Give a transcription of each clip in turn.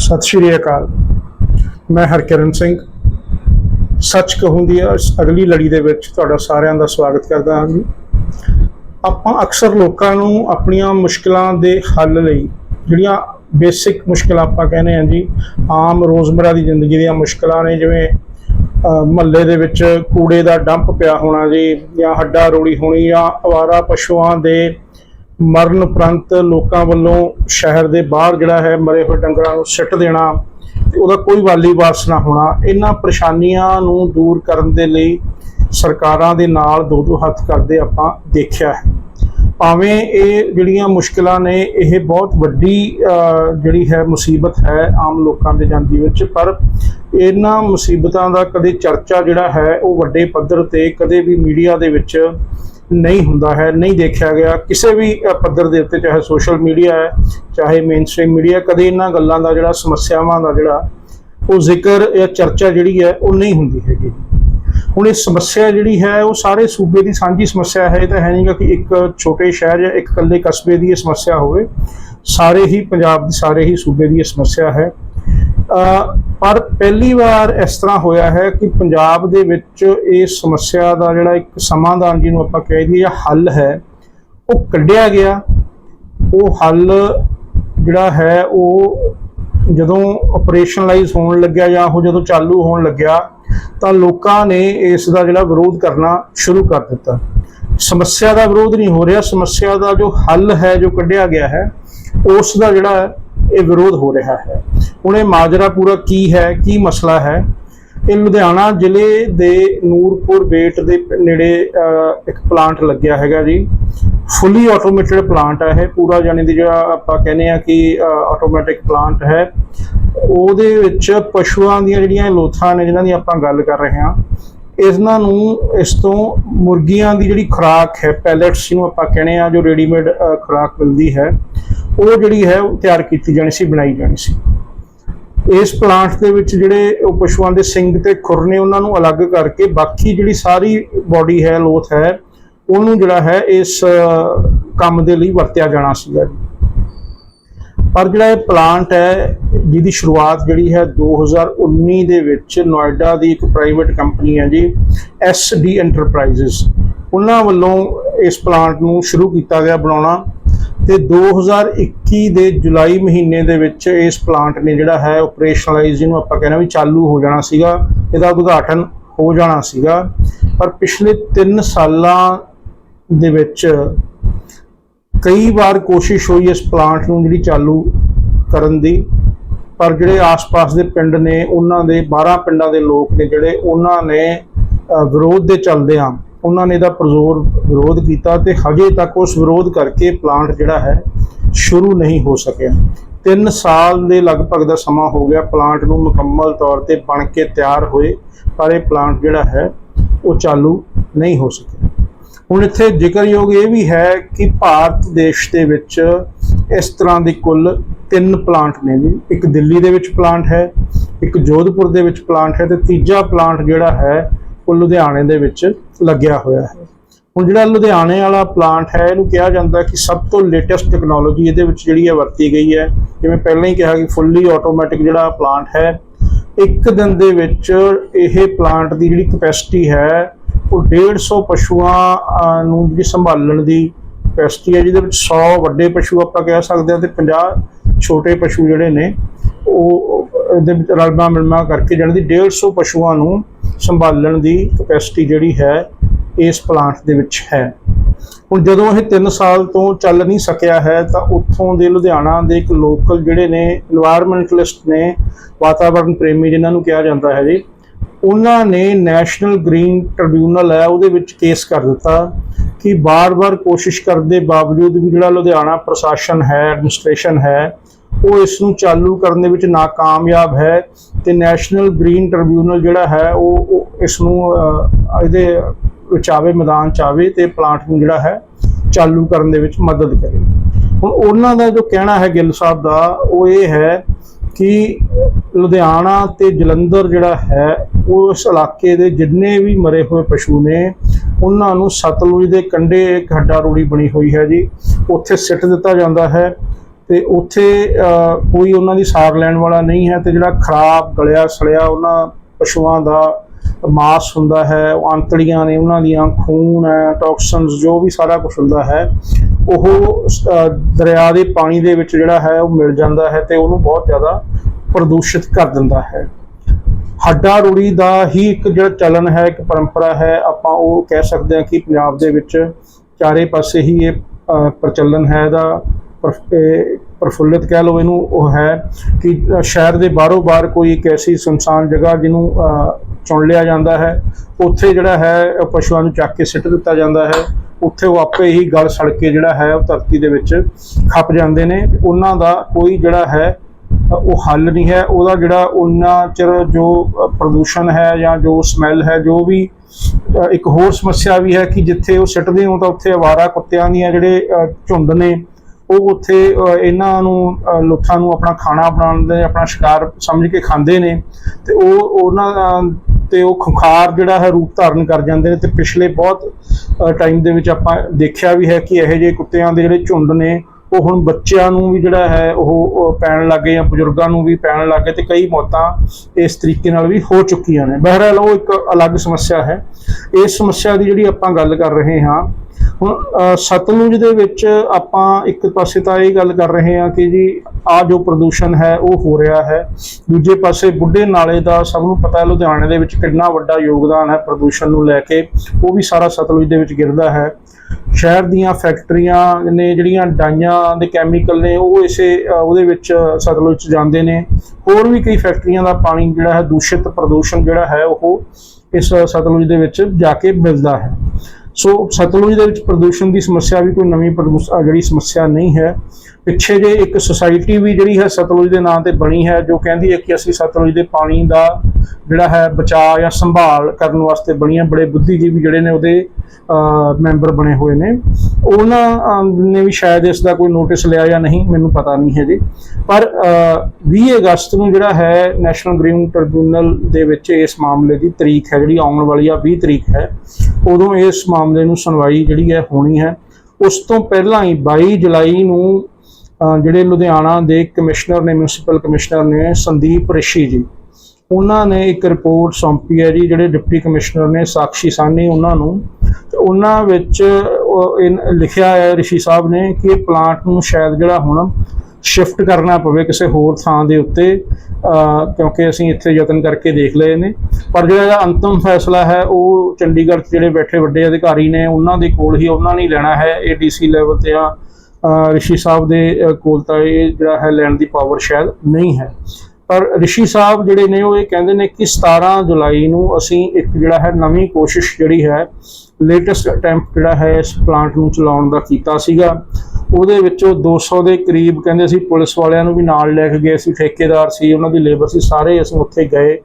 ਸਤਿ ਸ਼੍ਰੀ ਅਕਾਲ। ਮੈਂ ਹਰਕਿਰਨ ਸਿੰਘ। ਸੱਚ ਕਹੂੰ ਦੀ ਇਸ ਅਗਲੀ ਲੜੀ ਦੇ ਵਿੱਚ ਤੁਹਾਡਾ ਸਾਰਿਆਂ ਦਾ ਸਵਾਗਤ ਕਰਦਾ ਹਾਂ ਜੀ। ਆਪਾਂ ਅਕਸਰ ਲੋਕਾਂ ਨੂੰ ਆਪਣੀਆਂ ਮੁਸ਼ਕਲਾਂ ਦੇ ਹੱਲ ਲਈ, ਜਿਹੜੀਆਂ ਬੇਸਿਕ ਮੁਸ਼ਕਲਾਂ ਆਪਾਂ ਕਹਿੰਦੇ ਹਾਂ ਜੀ, ਆਮ ਰੋਜ਼ਮਰਾ ਦੀ ਜ਼ਿੰਦਗੀ ਦੀਆਂ ਮੁਸ਼ਕਲਾਂ ਨੇ, ਜਿਵੇਂ ਮਹੱਲੇ ਦੇ ਵਿੱਚ ਕੂੜੇ ਦਾ ਡੰਪ ਪਿਆ ਹੋਣਾ ਜੀ, ਜਾਂ ਹੱਡਾ ਰੋੜੀ ਹੋਣੀ, ਜਾਂ ਅਵਾਰਾ ਪਸ਼ੂਆਂ ਦੇ ਮਰਨ ਉਪਰੰਤ ਲੋਕਾਂ ਵੱਲੋਂ ਸ਼ਹਿਰ ਦੇ ਬਾਹਰ ਜਿਹੜਾ ਹੈ ਮਰੇ ਹੋਏ ਡੰਗਰਾਂ ਨੂੰ ਸਿੱਟ ਦੇਣਾ ਤੇ ਉਹਦਾ ਕੋਈ ਵਾਲੀ ਵਾਰਸ ਨਾ ਹੋਣਾ, ਇਹਨਾਂ ਪਰੇਸ਼ਾਨੀਆਂ ਨੂੰ ਦੂਰ ਕਰਨ ਦੇ ਲਈ ਸਰਕਾਰਾਂ ਦੇ ਨਾਲ ਦੋ ਦੋ ਹੱਥ ਕਰਦੇ ਆਪਾਂ ਦੇਖਿਆ ਹੈ। ਭਾਵੇਂ ਇਹ ਜਿਹੜੀਆਂ ਮੁਸ਼ਕਲਾਂ ਨੇ, ਇਹ ਬਹੁਤ ਵੱਡੀ ਜਿਹੜੀ ਹੈ ਮੁਸੀਬਤ ਹੈ ਆਮ ਲੋਕਾਂ ਦੇ ਜ਼ਿੰਦਗੀ ਵਿੱਚ ਪਰ ਇਹਨਾਂ ਮੁਸੀਬਤਾਂ ਦਾ ਕਦੇ ਚਰਚਾ ਜਿਹੜਾ ਹੈ ਉਹ ਵੱਡੇ ਪੱਧਰ ਤੇ ਕਦੇ ਵੀ ਮੀਡੀਆ ਦੇ ਵਿੱਚ ਨਹੀਂ ਹੁੰਦਾ ਹੈ, ਨਹੀਂ ਦੇਖਿਆ ਗਿਆ। ਕਿਸੇ ਵੀ ਪੱਧਰ ਦੇ ਉੱਤੇ, ਚਾਹੇ ਸੋਸ਼ਲ ਮੀਡੀਆ ਹੈ, ਚਾਹੇ ਮੇਨਸਟ੍ਰੀਮ ਮੀਡੀਆ ਕਦੇ ਇਹਨਾਂ ਗੱਲਾਂ ਦਾ ਜਿਹੜਾ, ਸਮੱਸਿਆਵਾਂ ਦਾ ਜਿਹੜਾ, ਉਹ ਜ਼ਿਕਰ ਜਾਂ ਚਰਚਾ ਜਿਹੜੀ ਹੈ, ਉਹ ਨਹੀਂ ਹੁੰਦੀ ਹੈਗੀ। ਹੁਣ ਇਹ ਸਮੱਸਿਆ ਜਿਹੜੀ ਹੈ, ਉਹ ਸਾਰੇ ਸੂਬੇ ਦੀ ਸਾਂਝੀ ਸਮੱਸਿਆ ਹੈ। ਇਹ ਤਾਂ ਹੈ ਨਹੀਂਗਾ ਕਿ ਇੱਕ ਛੋਟੇ ਸ਼ਹਿਰ ਜਾਂ ਇੱਕ ਇਕੱਲੇ ਕਸਬੇ ਦੀ ਇਹ ਸਮੱਸਿਆ ਹੋਵੇ। ਸਾਰੇ ਹੀ ਪੰਜਾਬ ਦੀ, ਸਾਰੇ ਹੀ ਸੂਬੇ ਦੀ ਇਹ ਸਮੱਸਿਆ ਹੈ। ਪਰ ਪਹਿਲੀ ਵਾਰ ਇਸ ਤਰ੍ਹਾਂ ਹੋਇਆ ਹੈ ਕਿ ਪੰਜਾਬ ਦੇ ਵਿੱਚ ਇਹ ਸਮੱਸਿਆ ਦਾ ਜਿਹੜਾ ਇੱਕ ਸਮਾਧਾਨ ਜਿਹਨੂੰ ਆਪਾਂ ਕਹਿ ਦਈਏ ਜਾਂ ਹੱਲ ਹੈ, ਉਹ ਕੱਢਿਆ ਗਿਆ। ਉਹ ਹੱਲ ਜਿਹੜਾ ਹੈ, ਉਹ ਜਦੋਂ ਆਪਰੇਸ਼ਨਲਾਈਜ਼ ਹੋਣ ਲੱਗਿਆ ਜਾਂ ਉਹ ਜਦੋਂ ਚਾਲੂ ਹੋਣ ਲੱਗਿਆ, ਤਾਂ ਲੋਕਾਂ ਨੇ ਇਸ ਦਾ ਜਿਹੜਾ ਵਿਰੋਧ ਕਰਨਾ ਸ਼ੁਰੂ ਕਰ ਦਿੱਤਾ। ਸਮੱਸਿਆ ਦਾ ਵਿਰੋਧ ਨਹੀਂ ਹੋ ਰਿਹਾ। ਸਮੱਸਿਆ ਦਾ ਜੋ ਹੱਲ ਹੈ, ਜੋ ਕੱਢਿਆ ਗਿਆ ਹੈ, ਉਸ ਦਾ ਜਿਹੜਾ ਇਹ ਵਿਰੋਧ ਹੋ ਰਿਹਾ ਹੈ। ਹੁਣ ਇਹ ਮਾਜਰਾ ਪੂਰਾ ਕੀ ਹੈ, ਕੀ ਮਸਲਾ ਹੈ? ਇਹ ਲੁਧਿਆਣਾ ਜ਼ਿਲ੍ਹੇ ਦੇ ਨੂਰਪੁਰ ਬੇਟ ਦੇ ਨੇੜੇ ਇੱਕ ਪਲਾਂਟ ਲੱਗਿਆ ਹੈਗਾ ਜੀ। ਫੁੱਲੀ ਆਟੋਮੇਟਿਡ ਪਲਾਂਟ ਹੈ ਇਹ। ਪੂਰਾ ਜਾਣੀ ਦੀ ਜਿਹੜਾ ਆਪਾਂ ਕਹਿੰਦੇ ਆ ਕਿ ਆਟੋਮੈਟਿਕ ਪਲਾਂਟ ਹੈ। ਉਹਦੇ ਵਿੱਚ ਪਸ਼ੂਆਂ ਦੀਆਂ ਜਿਹੜੀਆਂ ਲੋਥਾਂ ਨੇ, ਜਿਨ੍ਹਾਂ ਦੀ ਆਪਾਂ ਗੱਲ ਕਰ ਰਹੇ ਹਾਂ, ਇਹਨਾਂ ਨੂੰ ਇਸ ਤੋਂ ਮੁਰਗੀਆਂ ਦੀ ਜਿਹੜੀ ਖੁਰਾਕ ਹੈ ਪੈਲੇਟਸ ਜਿਹਨੂੰ ਆਪਾਂ ਕਹਿੰਦੇ ਆ ਜੋ ਰੈਡੀਮੇਡ ਖੁਰਾਕ ਮਿਲਦੀ ਹੈ ਉਹ ਜਿਹੜੀ ਹੈ ਉਹ ਤਿਆਰ ਕੀਤੀ ਜਾਣੀ ਸੀ, ਬਣਾਈ ਜਾਣੀ ਸੀ। ਇਸ ਪਲਾਂਟ ਦੇ ਵਿੱਚ ਜਿਹੜੇ ਉਹ ਪਸ਼ੂਆਂ ਦੇ ਸਿੰਗ ਤੇ ਖੁਰ ਨੇ ਉਹਨਾਂ ਨੂੰ ਅਲੱਗ ਕਰਕੇ ਬਾਕੀ ਜਿਹੜੀ ਸਾਰੀ ਬਾਡੀ ਹੈ, ਲੋਥ ਹੈ, ਉਹਨੂੰ ਜਿਹੜਾ ਹੈ ਇਸ ਕੰਮ ਦੇ ਲਈ ਵਰਤਿਆ ਜਾਣਾ ਸੀਗਾ ਪਰ ਜਿਹੜਾ ਇਹ ਪਲਾਂਟ ਹੈ, ਜਿਹਦੀ ਸ਼ੁਰੂਆਤ ਜਿਹੜੀ ਹੈ 2019 ਦੇ ਵਿੱਚ ਨੋਇਡਾ ਦੀ ਇੱਕ ਪ੍ਰਾਈਵੇਟ ਕੰਪਨੀ ਹੈ ਜੀ ਡੀ ਐਂਟਰਪ੍ਰਾਈਜ਼ਸ ਉਹਨਾਂ ਵੱਲੋਂ ਇਸ ਪਲਾਂਟ ਨੂੰ ਸ਼ੁਰੂ ਕੀਤਾ ਗਿਆ, ਬਣਾਉਣਾ। ਤੇ 2021 ਦੇ ਜੁਲਾਈ ਮਹੀਨੇ ਦੇ ਵਿੱਚ ਇਸ ਪਲਾਂਟ ਨੇ ਜਿਹੜਾ ਹੈ ਆਪਰੇਸ਼ਨਲਾਈਜ਼ ਜਿਹਨੂੰ ਆਪਾਂ ਕਹਿੰਦੇ ਵੀ ਚਾਲੂ ਹੋ ਜਾਣਾ ਸੀਗਾ ਇਹਦਾ ਉਦਘਾਟਨ ਹੋ ਜਾਣਾ ਸੀਗਾ। ਪਰ ਪਿਛਲੇ 3 ਸਾਲਾਂ ਦੇ ਵਿੱਚ ਕਈ ਵਾਰ ਕੋਸ਼ਿਸ਼ ਹੋਈ ਇਸ ਪਲਾਂਟ ਨੂੰ ਜਿਹੜੀ ਚਾਲੂ ਕਰਨ ਦੀ ਪਰ ਜਿਹੜੇ ਆਸ-ਪਾਸ ਦੇ ਪਿੰਡ ਨੇ ਉਹਨਾਂ ਦੇ 12 ਪਿੰਡਾਂ ਦੇ ਲੋਕ ਨੇ ਜਿਹੜੇ ਉਹਨਾਂ ਨੇ ਅ, ਵਿਰੋਧ ਦੇ ਚੱਲਦਿਆਂ ਉਹਨਾਂ ਨੇ ਇਹਦਾ ਪ੍ਰਜ਼ੋਰ ਵਿਰੋਧ ਕੀਤਾ ਤੇ ਹਜੇ ਤੱਕ ਉਸ ਵਿਰੋਧ ਕਰਕੇ ਪਲਾਂਟ ਜਿਹੜਾ ਹੈ ਸ਼ੁਰੂ ਨਹੀਂ ਹੋ ਸਕਿਆ। 3 ਸਾਲ ਦੇ ਲਗਭਗ ਦਾ ਸਮਾਂ ਹੋ ਗਿਆ ਪਲਾਂਟ ਨੂੰ ਮੁਕੰਮਲ ਤੌਰ ਤੇ ਬਣ ਕੇ ਤਿਆਰ ਹੋਏ, ਪਰ ਇਹ ਪਲਾਂਟ ਜਿਹੜਾ ਹੈ ਉਹ ਚਾਲੂ ਨਹੀਂ ਹੋ ਸਕਿਆ। ਹੁਣ ਇੱਥੇ ਜ਼ਿਕਰਯੋਗ ਇਹ ਵੀ ਹੈ ਕਿ ਭਾਰਤ ਦੇਸ਼ ਦੇ ਵਿੱਚ ਇਸ ਤਰ੍ਹਾਂ ਦੇ ਕੁੱਲ ਤਿੰਨ ਪਲਾਂਟ ਨੇ ਜੀ। ਇੱਕ ਦਿੱਲੀ ਦੇ ਵਿੱਚ ਪਲਾਂਟ ਹੈ, ਇੱਕ ਜੋਧਪੁਰ ਦੇ ਵਿੱਚ ਪਲਾਂਟ ਹੈ ਤੇ ਤੀਜਾ ਪਲਾਂਟ ਜਿਹੜਾ ਹੈ ਉਹ ਲੁਧਿਆਣੇ ਦੇ ਵਿੱਚ ਲੱਗਿਆ ਹੋਇਆ ਹੈ। ਹੁਣ ਜਿਹੜਾ ਲੁਧਿਆਣੇ ਵਾਲਾ ਪਲਾਂਟ ਹੈ, ਇਹਨੂੰ ਕਿਹਾ ਜਾਂਦਾ ਕਿ ਸਭ ਤੋਂ ਲੇਟੈਸਟ ਟੈਕਨੋਲੋਜੀ ਇਹਦੇ ਵਿੱਚ ਜਿਹੜੀ ਹੈ ਵਰਤੀ ਗਈ ਹੈ। ਜਿਵੇਂ ਪਹਿਲਾਂ ਹੀ ਕਿਹਾ ਕਿ ਫੁੱਲੀ ਆਟੋਮੈਟਿਕ ਜਿਹੜਾ ਪਲਾਂਟ ਹੈ, ਇੱਕ ਦਿਨ ਦੇ ਵਿੱਚ ਇਹ ਪਲਾਂਟ ਦੀ ਜਿਹੜੀ ਕਪੈਸਿਟੀ ਹੈ, ਉਹ 150 ਪਸ਼ੂਆਂ ਨੂੰ ਜਿਹੜੀ ਸੰਭਾਲਣ ਦੀ ਕਪੈਸਿਟੀ ਹੈ, ਜਿਹਦੇ ਵਿੱਚ 100 ਵੱਡੇ ਪਸ਼ੂ ਆਪਾਂ ਕਹਿ ਸਕਦੇ ਹਾਂ ਤੇ 50 ਛੋਟੇ ਪਸ਼ੂ ਜਿਹੜੇ ਨੇ, ਉਹ ਇਹਦੇ ਵਿੱਚ ਰਲਮਾ ਮਿਲਮਾ ਕਰਕੇ ਜਾਣੀ ਦੀ 150 ਪਸ਼ੂਆਂ ਨੂੰ ਸੰਭਾਲਣ ਦੀ ਕਪੈਸਿਟੀ ਜਿਹੜੀ ਹੈ ਇਸ ਪਲਾਂਟ ਦੇ ਵਿੱਚ ਹੈ। ਹੁਣ ਜਦੋਂ ਇਹ 3 ਸਾਲ ਤੋਂ ਚੱਲ ਨਹੀਂ ਸਕਿਆ ਹੈ, ਤਾਂ ਉੱਥੋਂ ਦੇ ਲੁਧਿਆਣਾ ਦੇ ਇੱਕ ਲੋਕਲ ਜਿਹੜੇ ਨੇ এনवायरमेंटਲਿਸਟ ਨੇ ਵਾਤਾਵਰਣ ਪ੍ਰੇਮੀ ਜਿਨ੍ਹਾਂ ਨੂੰ ਕਿਹਾ ਜਾਂਦਾ ਹੈ ਜੀ, ਉਹਨਾਂ ਨੇ ਨੈਸ਼ਨਲ ਗ੍ਰੀਨ ਟ੍ਰਿਬਿਊਨਲ ਹੈ, ਉਹਦੇ ਵਿੱਚ ਕੇਸ ਕਰ ਦਿੱਤਾ ਕਿ ਬਾਰ-ਬਾਰ ਕੋਸ਼ਿਸ਼ ਕਰਨ ਦੇ ਬਾਵਜੂਦ ਵੀ ਜਿਹੜਾ ਲੁਧਿਆਣਾ ਪ੍ਰਸ਼ਾਸਨ ਹੈ ਐਡਮਿਨਿਸਟ੍ਰੇਸ਼ਨ ਹੈ ਉਹ ਇਸ ਨੂੰ ਚਾਲੂ ਕਰਨ ਦੇ ਵਿੱਚ ਨਾਕਾਮਯਾਬ ਹੈ ਤੇ ਨੈਸ਼ਨਲ ਗ੍ਰੀਨ ਟ੍ਰਿਬਿਊਨਲ ਜਿਹੜਾ ਹੈ ਉਹ ਇਸ ਨੂੰ ਇਹਦੇ ਵਿੱਚ ਆਵੇ, ਮੈਦਾਨ ਚ ਆਵੇ ਤੇ ਪਲਾਂਟ ਨੂੰ ਜਿਹੜਾ ਹੈ ਚਾਲੂ ਕਰਨ ਦੇ ਵਿੱਚ ਮਦਦ ਕਰੇ। ਹੁਣ ਉਹਨਾਂ ਦਾ ਜੋ ਕਹਿਣਾ ਹੈ ਗਿੱਲ ਸਾਹਿਬ ਦਾ, ਉਹ ਇਹ ਹੈ ਕਿ ਲੁਧਿਆਣਾ ਤੇ ਜਲੰਧਰ ਜਿਹੜਾ ਹੈ ਉਸ ਇਲਾਕੇ ਦੇ ਜਿੰਨੇ ਵੀ ਮਰੇ ਹੋਏ ਪਸ਼ੂ ਨੇ, ਉਹਨਾਂ ਨੂੰ ਸਤਲੁਜ ਦੇ ਕੰਢੇ ਇੱਕ ਹੱਡਾ ਰੋੜੀ ਬਣੀ ਹੋਈ ਹੈ ਜੀ। ਉੱਥੇ ਸਿੱਟ ਦਿੱਤਾ ਜਾਂਦਾ ਹੈ। ਤੇ ਉੱਥੇ ਕੋਈ ਉਹਨਾਂ ਦੀ ਸਾਰ ਲੈਣ ਵਾਲਾ ਨਹੀਂ ਹੈ ਤੇ ਜਿਹੜਾ ਖਰਾਬ ਗਲਿਆ ਸੜਿਆ ਉਹਨਾਂ ਪਸ਼ੂਆਂ ਦਾ ਮਾਸ ਹੁੰਦਾ ਹੈ ਆਂਤੜੀਆਂ ਨੇ, ਉਹਨਾਂ ਦੀਆਂ ਖੂਨ ਹੈ ਟੌਕਸਿਨਸ ਜੋ ਵੀ ਸਾਰਾ ਕੁਝ ਹੁੰਦਾ ਹੈ, ਉਹ ਦਰਿਆ ਦੇ ਪਾਣੀ ਦੇ ਵਿੱਚ ਜਿਹੜਾ ਹੈ, ਉਹ ਮਿਲ ਜਾਂਦਾ ਹੈ ਤੇ ਉਹਨੂੰ ਬਹੁਤ ਜ਼ਿਆਦਾ ਪ੍ਰਦੂਸ਼ਿਤ ਕਰ ਦਿੰਦਾ ਹੈ। ਹੱਡਾ ਰੂੜੀ ਦਾ ਹੀ ਇੱਕ ਜਿਹੜਾ ਚਲਨ ਹੈ, ਇੱਕ ਪਰੰਪਰਾ ਹੈ, ਆਪਾਂ ਉਹ ਕਹਿ ਸਕਦੇ ਹਾਂ ਕਿ ਪੰਜਾਬ ਦੇ ਵਿੱਚ ਚਾਰੇ ਪਾਸੇ ਹੀ ਇਹ ਪ੍ਰਚਲਨ ਹੈ ਇਹਦਾ ਪ੍ਰਫੁੱਲਿਤ ਕਹਿ ਲਓ ਇਹਨੂੰ, ਉਹ ਹੈ ਕਿ ਸ਼ਹਿਰ ਦੇ ਬਾਹਰੋਂ ਬਾਹਰ ਕੋਈ ਇੱਕ ਐਸੀ ਸੁਨਸਾਨ ਜਗ੍ਹਾ ਜਿਹਨੂੰ ਚੁਣ ਲਿਆ ਜਾਂਦਾ ਹੈ। ਉੱਥੇ ਜਿਹੜਾ ਹੈ ਪਸ਼ੂਆਂ ਨੂੰ ਚੱਕ ਕੇ ਸਿੱਟ ਦਿੱਤਾ ਜਾਂਦਾ ਹੈ। ਉੱਥੇ ਉਹ ਆਪੇ ਹੀ ਗਲ ਸੜ ਕੇ ਜਿਹੜਾ ਹੈ, ਉਹ ਧਰਤੀ ਦੇ ਵਿੱਚ ਖੱਪ ਜਾਂਦੇ ਨੇ। ਉਹਨਾਂ ਦਾ ਕੋਈ ਜਿਹੜਾ ਹੈ ਉਹ ਹੱਲ ਨਹੀਂ ਹੈ। ਉਹਦਾ ਜਿਹੜਾ ਉਹਨਾਂ ਚਿਰ ਜੋ ਪ੍ਰਦੂਸ਼ਣ ਹੈ ਜਾਂ ਜੋ ਸਮੈਲ ਹੈ, ਜੋ ਵੀ ਇੱਕ ਹੋਰ ਸਮੱਸਿਆ ਵੀ ਹੈ ਕਿ ਜਿੱਥੇ ਉਹ ਸਿੱਟਦੇ ਹੋ ਤਾਂ ਉੱਥੇ ਆਵਾਰਾ ਕੁੱਤਿਆਂ ਦੀਆਂ ਜਿਹੜੇ ਝੁੰਡ ਨੇ ਉਹ ਉੱਥੇ ਇਹਨਾਂ ਨੂੰ ਅ, ਨੂੰ ਆਪਣਾ ਖਾਣਾ ਬਣਾਉਣ ਦੇ ਆਪਣਾ ਸ਼ਿਕਾਰ ਸਮਝ ਕੇ ਖਾਂਦੇ ਨੇ ਤੇ ਉਹ ਉਹਨਾਂ ਤੇ ਉਹ ਖੁਖਾਰ ਜਿਹੜਾ ਹੈ ਰੂਪ ਧਾਰਨ ਕਰ ਜਾਂਦੇ ਨੇ ਤੇ ਪਿਛਲੇ ਬਹੁਤ ਟਾਈਮ ਦੇ ਵਿੱਚ ਆਪਾਂ ਦੇਖਿਆ ਵੀ ਹੈ ਕਿ ਇਹੋ ਜਿਹੇ ਕੁੱਤਿਆਂ ਦੇ ਜਿਹੜੇ ਝੁੰਡ ਨੇ ਉਹ ਹੁਣ ਬੱਚਿਆਂ ਨੂੰ ਵੀ ਜਿਹੜਾ ਹੈ ਉਹ ਉਹ ਪੈਣ ਲੱਗੇ ਜਾਂ ਬਜ਼ੁਰਗਾਂ ਨੂੰ ਵੀ ਪੈਣ ਲੱਗੇ ਤੇ ਕਈ ਮੌਤਾਂ ਇਸ ਤਰੀਕੇ ਨਾਲ ਵੀ ਹੋ ਚੁੱਕੀਆਂ ਨੇ। ਬਹਰਹਾਲ ਉਹ ਇੱਕ ਅਲੱਗ ਸਮੱਸਿਆ ਹੈ। ਇਸ ਸਮੱਸਿਆ ਦੀ ਜਿਹੜੀ ਆਪਾਂ ਗੱਲ ਕਰ ਰਹੇ ਹਾਂ ਹੁਣ ਸਤਲੁਜ ਦੇ ਵਿੱਚ ਆਪਾਂ ਇੱਕ ਪਾਸੇ ਤਾਂ ਇਹ ਗੱਲ ਕਰ ਰਹੇ ਹਾਂ ਕਿ ਜੀ ਆ ਜੋ ਪ੍ਰਦੂਸ਼ਣ ਹੈ, ਉਹ ਹੋ ਰਿਹਾ ਹੈ। ਦੂਜੇ ਪਾਸੇ ਬੁੱਢੇ ਨਾਲੇ ਦਾ ਸਭ ਨੂੰ ਪਤਾ ਹੈ, ਲੁਧਿਆਣੇ ਦੇ ਵਿੱਚ ਕਿੰਨਾ ਵੱਡਾ ਯੋਗਦਾਨ ਹੈ ਪ੍ਰਦੂਸ਼ਣ ਨੂੰ ਲੈ ਕੇ। ਉਹ ਵੀ ਸਾਰਾ ਸਤਲੁਜ ਦੇ ਵਿੱਚ ਗਿਰਦਾ ਹੈ। ਸ਼ਹਿਰ ਦੀਆਂ ਫੈਕਟਰੀਆਂ ਨੇ ਜਿਹੜੀਆਂ ਡਾਈਆਂ ਦੇ ਕੈਮੀਕਲ ਨੇ, ਉਹ ਇਸੇ ਉਹਦੇ ਵਿੱਚ ਸਤਲੁਜ ਚ ਜਾਂਦੇ ਨੇ। ਹੋਰ ਵੀ ਕਈ ਫੈਕਟਰੀਆਂ ਦਾ ਪਾਣੀ ਜਿਹੜਾ ਹੈ, ਦੂਸ਼ਿਤ ਪ੍ਰਦੂਸ਼ਣ ਜਿਹੜਾ ਹੈ, ਉਹ ਇਸ ਸਤਲੁਜ ਦੇ ਵਿੱਚ ਜਾ ਕੇ ਮਿਲਦਾ ਹੈ। ਸੋ ਸਤਲੁਜ ਦੇ ਵਿੱਚ ਪ੍ਰਦੂਸ਼ਣ ਦੀ ਸਮੱਸਿਆ ਵੀ ਕੋਈ ਨਵੀਂ ਪ੍ਰਦੂਸ਼- ਜਿਹੜੀ ਸਮੱਸਿਆ ਨਹੀਂ ਹੈ। ਪਿੱਛੇ ਜੇ ਇੱਕ ਸੁਸਾਇਟੀ ਵੀ ਜਿਹੜੀ ਹੈ ਸਤਲੁਜ ਦੇ ਨਾਂ ਤੇ ਬਣੀ ਹੈ ਜੋ ਕਹਿੰਦੀ ਹੈ ਕਿ ਅਸੀਂ ਸਤਲੁਜ ਦੇ ਪਾਣੀ ਦਾ ਜਿਹੜਾ ਹੈ ਬਚਾਅ ਜਾਂ ਸੰਭਾਲ ਕਰਨ ਵਾਸਤੇ ਬਣੀ ਹੈ ਬੜੇ ਬੁੱਧੀਜੀਵੀ ਜਿਹੜੇ ਨੇ ਉਹਦੇ ਮੈਂਬਰ ਬਣੇ ਹੋਏ ਨੇ। ਉਹਨਾਂ ਨੇ ਵੀ ਸ਼ਾਇਦ ਇਸ ਦਾ ਕੋਈ ਨੋਟਿਸ ਲਿਆ ਜਾਂ ਨਹੀਂ ਮੈਨੂੰ ਪਤਾ ਨਹੀਂ ਹੈ ਜੀ ਪਰ ਅਹ, 20 ਅਗਸਤ ਨੂੰ ਜਿਹੜਾ ਹੈ ਨੈਸ਼ਨਲ ਗ੍ਰੀਨ ਟ੍ਰਿਬਿਊਨਲ ਦੇ ਵਿੱਚ ਇਸ ਮਾਮਲੇ ਦੀ ਤਰੀਕ ਹੈ ਜਿਹੜੀ ਆਉਣ ਵਾਲੀ ਆ 20 ਤਰੀਕ ਹੈ ਉਦੋਂ ਇਸ ਮਾਮਲੇ ਨੂੰ ਸੁਣਵਾਈ ਜਿਹੜੀ ਹੈ ਹੋਣੀ ਹੈ। ਉਸ ਤੋਂ ਪਹਿਲਾਂ ਹੀ 22 ਜੁਲਾਈ ਨੂੰ ਜਿਹੜੇ ਲੁਧਿਆਣਾ ਦੇ ਕਮਿਸ਼ਨਰ ਨੇ ਮਿਊਨਿਸਪਲ ਕਮਿਸ਼ਨਰ ਨੇ ਸੰਦੀਪ ਰਿਸ਼ੀ ਜੀ, ਉਹਨਾਂ ਨੇ ਇੱਕ ਰਿਪੋਰਟ ਸੌਂਪੀ ਹੈ ਜੀ, ਜਿਹੜੇ ਡਿਪਟੀ ਕਮਿਸ਼ਨਰ ਨੇ ਸਾਕਸ਼ੀ ਸਾਨੀ ਉਹਨਾਂ ਨੂੰ। ਤੇ ਉਹਨਾਂ ਵਿੱਚ ਉਹ ਲਿਖਿਆ ਹੈ ਰਿਸ਼ੀ ਸਾਹਿਬ ਨੇ ਕਿ ਇਹ ਪਲਾਂਟ ਨੂੰ ਸ਼ਾਇਦ ਜਿਹੜਾ ਹੁਣ ਸ਼ਿਫਟ ਕਰਨਾ ਪਵੇ ਕਿਸੇ ਹੋਰ ਥਾਂ ਦੇ ਉੱਤੇ ਕਿਉਂਕਿ ਅਸੀਂ ਇੱਥੇ ਯਤਨ ਕਰਕੇ ਦੇਖ ਲਏ ਨੇ। ਪਰ ਜਿਹੜਾ ਅੰਤਮ ਫੈਸਲਾ ਹੈ, ਉਹ ਚੰਡੀਗੜ੍ਹ 'ਚ ਜਿਹੜੇ ਬੈਠੇ ਵੱਡੇ ਅਧਿਕਾਰੀ ਨੇ, ਉਹਨਾਂ ਦੇ ਕੋਲ ਹੀ ਉਹਨਾਂ ਨੇ ਲੈਣਾ ਹੈ ਏਡੀਸੀ ਲੈਵਲ ਤੇ ਆ ਰਿਸ਼ੀ ਸਾਹਿਬ ਦੇ ਕੋਲ ਤਾਂ ਇਹ ਜਿਹੜਾ ਹੈ ਲੈਣ ਦੀ ਪਾਵਰ ਸ਼ਾਇਦ ਨਹੀਂ ਹੈ। ਪਰ ਰਿਸ਼ੀ ਸਾਹਿਬ ਜਿਹੜੇ ਨੇ ਉਹ ਇਹ ਕਹਿੰਦੇ ਨੇ ਕਿ 17 ਜੁਲਾਈ ਨੂੰ ਅਸੀਂ ਇੱਕ ਜਿਹੜਾ ਹੈ ਨਵੀਂ ਕੋਸ਼ਿਸ਼ ਜਿਹੜੀ ਹੈ ਲੇਟੈਸਟ ਅਟੈਂਪਟ ਜਿਹੜਾ ਹੈ ਇਸ ਪਲਾਂਟ ਨੂੰ ਚਲਾਉਣ ਦਾ ਕੀਤਾ ਸੀਗਾ। ਉਹਦੇ ਵਿੱਚੋਂ 200 ਦੇ ਕਰੀਬ ਕਹਿੰਦੇ ਸੀ ਪੁਲਿਸ ਵਾਲਿਆਂ ਨੂੰ ਵੀ ਨਾਲ ਲੈ ਕੇ ਗਏ ਸੀ, ਠੇਕੇਦਾਰ ਸੀ, ਉਹਨਾਂ ਦੀ ਲੇਬਰ ਸੀ, ਸਾਰੇ ਅਸੀਂ ਉੱਥੇ ਗਏ